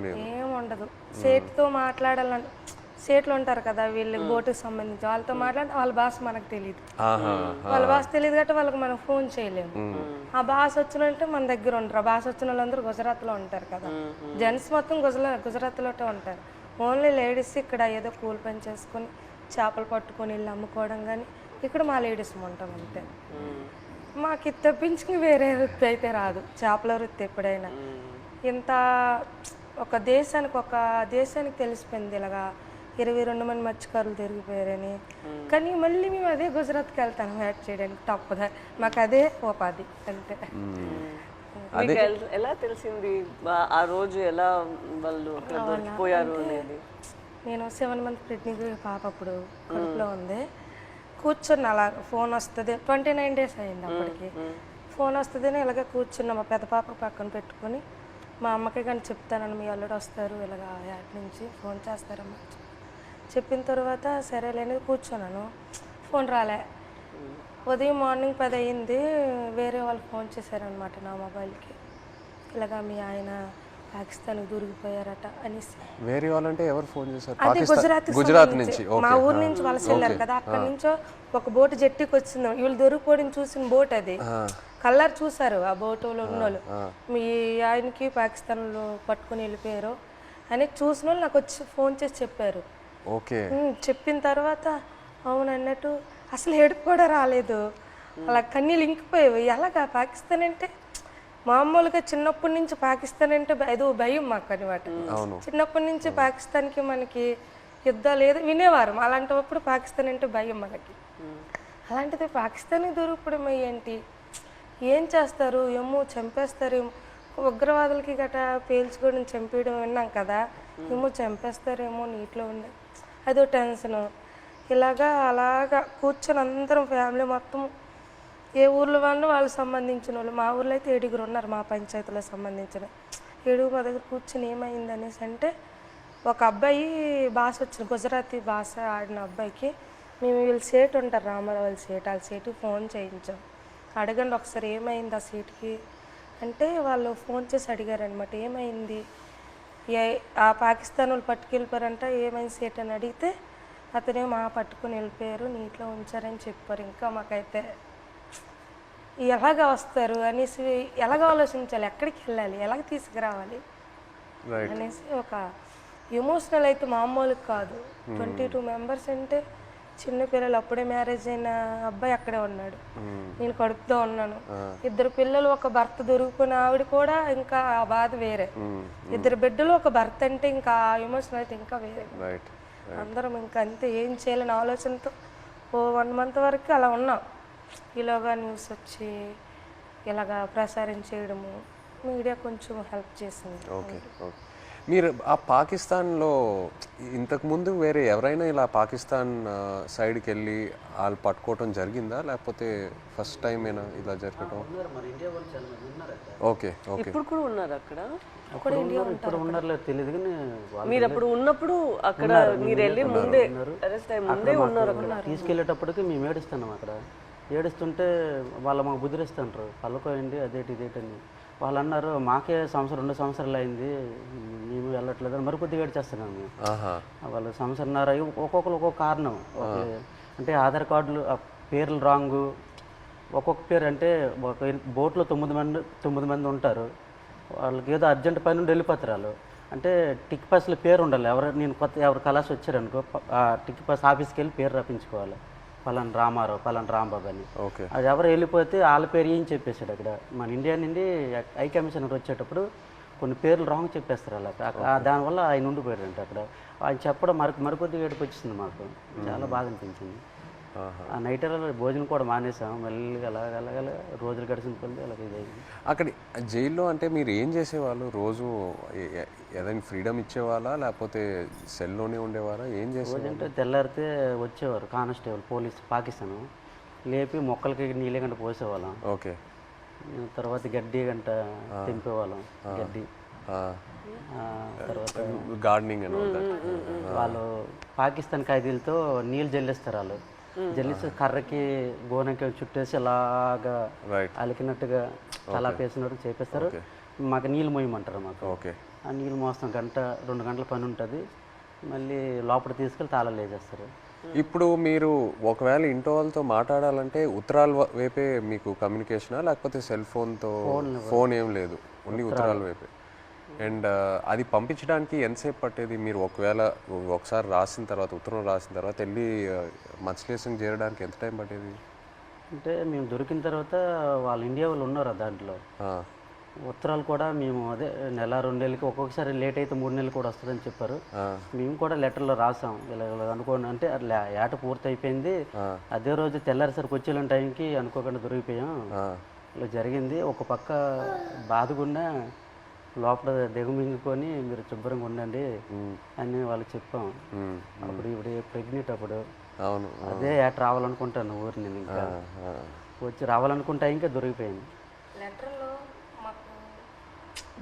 ఏం ఉండదు సేట్తో మాట్లాడాలని సేట్లు ఉంటారు కదా వీళ్ళు బోటుకి సంబంధించి. వాళ్ళతో మాట్లాడి వాళ్ళ భాష మనకు తెలియదు వాళ్ళ భాష తెలియదు కాబట్టి వాళ్ళకి మనం ఫోన్ చేయలేము. ఆ భాష వచ్చినంటే మన దగ్గర ఉంటారు ఆ భాష వచ్చిన వాళ్ళందరూ గుజరాత్లో ఉంటారు కదా. జెంట్స్ మొత్తం గుజరా గుజరాత్లోనే ఉంటారు. ఓన్లీ లేడీస్ ఇక్కడ ఏదో కూలి పని చేసుకొని చేపలు పట్టుకొని వెళ్ళి అమ్ముకోవడం కానీ ఇక్కడ మా లేడీస్ ఉంటాం అంతే. మాకు ఇది తప్పించి వేరే వృత్తి అయితే రాదు. చేపల వృత్తి ఎప్పుడైనా. ఇంత ఒక దేశానికి ఒక దేశానికి తెలిసిపోయింది ఇలాగా. ఇరవై రెండు మంది మత్స్యకారులు తిరిగిపోయారని. కానీ మళ్ళీ మేము అదే గుజరాత్కి వెళ్తాను యాడ్ చేయడానికి. తప్పదా. మాకు అదే ఉపాధి. అంతే. ఎల్- తెలిసింది? ఆ- రోజు ఎలా వాళ్ళు అక్కడ దొరికిపోయారు అనేది? నేను సెవెన్ మంత్ ప్రెగ్నెంట్ పాప అప్పుడు కడుపులో ఉంది. కూర్చున్న అలా ఫోన్ వస్తుంది. ట్వంటీ నైన్ డేస్ అయింది అప్పటికి. ఫోన్ వస్తుంది అని ఇలాగే కూర్చున్నా. మా పెద్ద పాప పక్కన పెట్టుకొని మా అమ్మకి కానీ చెప్తానని మీ అల్లుడు వస్తారు ఇలాగ యాడ్ నుంచి ఫోన్ చేస్తారమ్మా చెప్పిన తర్వాత సరేలేని కూర్చున్నాను. ఫోన్ రాలే. ఉదయం మార్నింగ్ పది అయింది వేరే వాళ్ళు ఫోన్ చేశారనమాట నా మొబైల్కి. ఇలాగా మీ ఆయన పాకిస్తాన్కి దూరిగిపోయారట అనేసి. వేరే వాళ్ళంటే ఎవరు ఫోన్ చేశారు? అది పాకిస్తాన్ గుజరాత్ గుజరాత్ నుంచి. మా ఊరు నుంచి వలస వెళ్ళారు కదా అక్కడ నుంచో ఒక బోట్ జట్టికి వచ్చింది వీళ్ళు దొరికిపోవడం చూసిన బోట్ అది. కలర్ చూసారు ఆ బోటులో ఉన్న వాళ్ళు. మీ ఆయనకి పాకిస్తాన్లో పట్టుకొని వెళ్ళిపోయారు అని చూసిన వాళ్ళు నాకు వచ్చి ఫోన్ చేసి చెప్పారు. ఓకే. చెప్పిన తర్వాత అవును అన్నట్టు అసలు ఏడుపు కూడా రాలేదు. అలా కన్నీళ్ళు ఇంకిపోయేవి ఎలాగా పాకిస్తాన్ అంటే? మామూలుగా చిన్నప్పటి నుంచి పాకిస్తాన్ అంటే ఏదో భయం మాకు అనమాట చిన్నప్పటి నుంచి పాకిస్తాన్కి మనకి యుద్ధాలు ఏదో వినేవారు. అలాంటప్పుడు పాకిస్తాన్ అంటే భయం మనకి. అలాంటిది పాకిస్తాన్కి దొరకడం ఏంటి? ఏం చేస్తారు? ఏమో చంపేస్తారేమో ఉగ్రవాదులకి గట్రా పేల్చుకోవడం చంపేయడం విన్నాం కదా. ఏమో చంపేస్తారేమో నీటిలో ఉండే అదో టెన్షన్. ఇలాగా అలాగా కూర్చొని అందరం ఫ్యామిలీ మొత్తం ఏ ఊర్లో వాళ్ళు వాళ్ళకి సంబంధించిన వాళ్ళు. మా ఊర్లో అయితే ఏడుగురు ఉన్నారు మా పంచాయతీలో సంబంధించిన. ఏడుగురు మా దగ్గర కూర్చొని ఏమైంది అనేసి అంటే ఒక అబ్బాయి భాష వచ్చిన గుజరాతీ భాష ఆడిన అబ్బాయికి. మేము వీళ్ళు సేట్ ఉంటారు రామారావు వాళ్ళ సేట్. వాళ్ళ సేటు ఫోన్ చేయించాం. అడగండి ఒకసారి ఏమైంది ఆ సీట్కి? అంటే వాళ్ళు ఫోన్ చేసి అడిగారనమాట ఏమైంది? ఏ ఆ పాకిస్తాన్ వాళ్ళు పట్టుకెళ్ళిపోయారంట ఏమైంది సీట్ అని అడిగితే అతనే మా పట్టుకొని వెళ్ళిపోయారు నీటిలో ఉంచారని చెప్పారు. ఇంకా మాకైతే ఎలాగ వస్తారు అనేసి ఎలాగ ఆలోచించాలి? ఎక్కడికి వెళ్ళాలి? ఎలాగ తీసుకురావాలి? అనేసి ఒక ఎమోషనల్ అయితే మామూలు కాదు. ట్వంటీ టూ మెంబర్స్ అంటే చిన్న పిల్లలు అప్పుడే మ్యారేజ్ అయిన అబ్బాయి అక్కడే ఉన్నాడు. నేను కడుపుతో ఉన్నాను. ఇద్దరు పిల్లలు ఒక భర్త దొరికిపోయిన ఆవిడ కూడా ఇంకా ఆ బాధ వేరే. ఇద్దరు బిడ్డలు ఒక భర్త అంటే ఇంకా ఎమోషన్ అయితే ఇంకా వేరే. అందరం ఇంకా అంతే. ఏం చేయాలని ఆలోచనతో ఓ వన్ మంత్ వరకు అలా ఉన్నాం. ఈలోగా న్యూస్ వచ్చి ఇలాగా ప్రసారం చేయడము మీడియా కొంచెం హెల్ప్ చేసింది. Okay okay. మీరు ఆ పాకిస్తాన్లో ఇంతకు ముందు వేరే ఎవరైనా ఇలా పాకిస్తాన్ సైడ్కి వెళ్ళి వాళ్ళు పట్టుకోవటం జరిగిందా? లేకపోతే ఫస్ట్ టైం ఏనా ఇలా జరగటం? Okay okay. ఇప్పుడు కూడా ఉన్నారు అక్కడ? ఇప్పుడు ఉన్నారో తెలియదు కానీ మీరు అప్పుడు ఉన్నప్పుడు అక్కడ మీరు వెళ్ళి ముందే అరెస్ట్ అయ్యి ముందే ఉన్నారు అక్కడ. తీసుకెళ్ళేటప్పటికి మేము ఏడుస్తున్నాం అక్కడ. ఏడుస్తుంటే వాళ్ళు మాకు బుదిరిస్తుంటారు. పల్లకోయండి అదేటి ఇదేటని వాళ్ళు అన్నారు మాకే సంవత్సరం రెండు సంవత్సరాలు అయింది. మేము వెళ్ళట్లేదు అని మరి కొద్దిగా ఏడ్చేస్తున్నాం మేము. ఆహా. వాళ్ళు సంవత్సరంన్నర ఒక్కొక్కరు ఒక్కొక్క కారణం. అంటే ఆధార్ కార్డులు ఆ పేర్లు రాంగు. ఒక్కొక్క పేరు అంటే ఒక బోట్లో తొమ్మిది మంది తొమ్మిది మంది ఉంటారు. వాళ్ళకి ఏదో అర్జెంట్ పని నుండి వెళ్ళిపోతారు వాళ్ళు. అంటే టిక్ పాస్లో పేరు ఉండాలి. ఎవరు నేను కొత్త ఎవరు కలాసి వచ్చారనుకో టిక్ పాస్ ఆఫీస్కి వెళ్ళి పేరు రప్పించుకోవాలి పలానా రామారావు పలానా రాంబాబు అని. ఓకే. అది ఎవరు వెళ్ళిపోతే వాళ్ళ పేరు ఏం చెప్పేశాడు అక్కడ. మన ఇండియా నుండి హై కమిషనర్ వచ్చేటప్పుడు కొన్ని పేర్లు రాంగ్ చెప్పేస్తారు అలా దానివల్ల ఆయన ఉండిపోయాడంట అక్కడ. ఆయన చెప్పడం మరి మరికొద్దిగా ఏడుపు వచ్చింది మాకు. చాలా బాధ అనిపించింది. ఆ నైట్ అలా భోజనం కూడా మానేసాం మళ్ళీ అలాగ అలాగ రోజులు గడిచిన కొద్ది అలాగ ఇదైంది అక్కడ జైల్లో అంటే మీరు ఏం చేసేవాళ్ళు? రోజు ఏదైనా ఫ్రీడమ్ ఇచ్చేవాళ్ళా? లేకపోతే సెల్లోనే ఉండేవారా? ఏం చేసేవాళ్ళు? రోజంటే తెల్లారితే వచ్చేవారు కానిస్టేబుల్ పోలీస్ పాకిస్తాన్. లేపి మొక్కలకి నీళ్ళ గంట పోసేవాళ్ళం. ఓకే. తర్వాత గడ్డి గంట తెంపేవాళ్ళం గడ్డి. తర్వాత గార్డెనింగ్ వాళ్ళు పాకిస్తాన్ ఖైదీలతో నీళ్ళు జల్లిస్తారు వాళ్ళు. జల్లిస్తే కర్రకి గోనకి చుట్టేసి అలాగా రైట్ అలికినట్టుగా తలా పేసినట్టు చేపిస్తారు. మాకు నీళ్ళు మోయమంటారు మాకు. ఓకే ఆ నీళ్ళు మోస్తాం గంట రెండు గంటల పని ఉంటుంది. మళ్ళీ లోపల తీసుకెళ్ళి తాళాలు వేసేస్తారు. ఇప్పుడు మీరు ఒకవేళ ఇంట్లో వాళ్ళతో మాట్లాడాలంటే ఉత్తరాల వైపే మీకు కమ్యూనికేషనా లేకపోతే సెల్ ఫోన్తో ఫోన్ ఏం లేదు. ఓన్లీ ఉత్తరాల వైపే. అండ్ అది పంపించడానికి ఎంతసేపు పట్టేది? మీరు ఒకవేళ ఒకసారి రాసిన తర్వాత ఉత్తరం రాసిన తర్వాత వెళ్ళి మత్స్యలేసం చేరడానికి ఎంత టైం పట్టేది? అంటే మేము దొరికిన తర్వాత వాళ్ళు ఇండియా వాళ్ళు ఉన్నారు దాంట్లో. ఉత్తరాలు కూడా మేము అదే నెల రెండు నెలలకి ఒక్కొక్కసారి లేట్ అయితే మూడు నెలలు కూడా వస్తుందని చెప్పారు. మేము కూడా లెటర్లో రాసాం. ఇలా అనుకోండి అంటే అట్లా ఏట పూర్తి అయిపోయింది. అదే రోజు తెల్లారిసరికి వచ్చేలాంటి టైంకి అనుకోకుండా దొరికిపోయాం. ఇలా జరిగింది. ఒక పక్క బాధగున్నా లోపల దిగమింగుకొని మీరు శుభ్రంగా ఉండండి అని వాళ్ళకి చెప్పాం. అప్పుడు ఇప్పుడు ప్రెగ్నెంట్ అప్పుడు అవును అదే ఏట రావాలనుకుంటాను ఊరి నేను ఇంకా. వచ్చి రావాలనుకుంటా ఇంకా దొరికిపోయింది లెటర్లో మాకు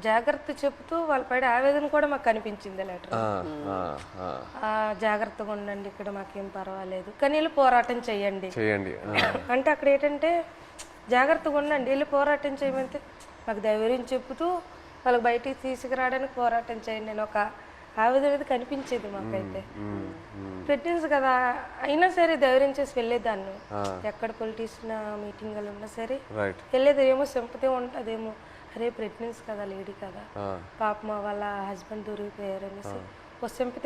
జాగ్రత్త చెప్తూ వాళ్ళ పడే ఆవేదన కూడా మాకు కనిపించింది లెటర్ ఆ, ఆ, ఆ. ఆ, జాగ్రత్తగా ఉండండి ఇక్కడ మాకేం పర్వాలేదు. కానీ వెళ్ళి పోరాటం చేయండి. అంటే అక్కడ ఏంటంటే జాగ్రత్తగా ఉండండి వెళ్ళి పోరాటం చేయమంటే మాకు ధైర్యం చెప్తూ వాళ్ళకి బయటికి తీసుకురావడానికి పోరాటం చేయండి నేను ఒక ఆవేదన అనేది కనిపించేది మాకైతే. ప్రెగ్నెన్సీ కదా అయినా సరే ధైర్యం చేసి వెళ్ళేదాన్ని. ఎక్కడ పొలిటీషియన్ మీటింగ్లు ఉన్నా సరే వెళ్ళేది ఏమో సింపతి ఉంటుందేమో. అరే ప్రెగ్నెన్సీ కదా లేడీ కదా. పాప మా వాళ్ళ హస్బెండ్ దొరికిపోయారు అనేసి ఒక సింపతి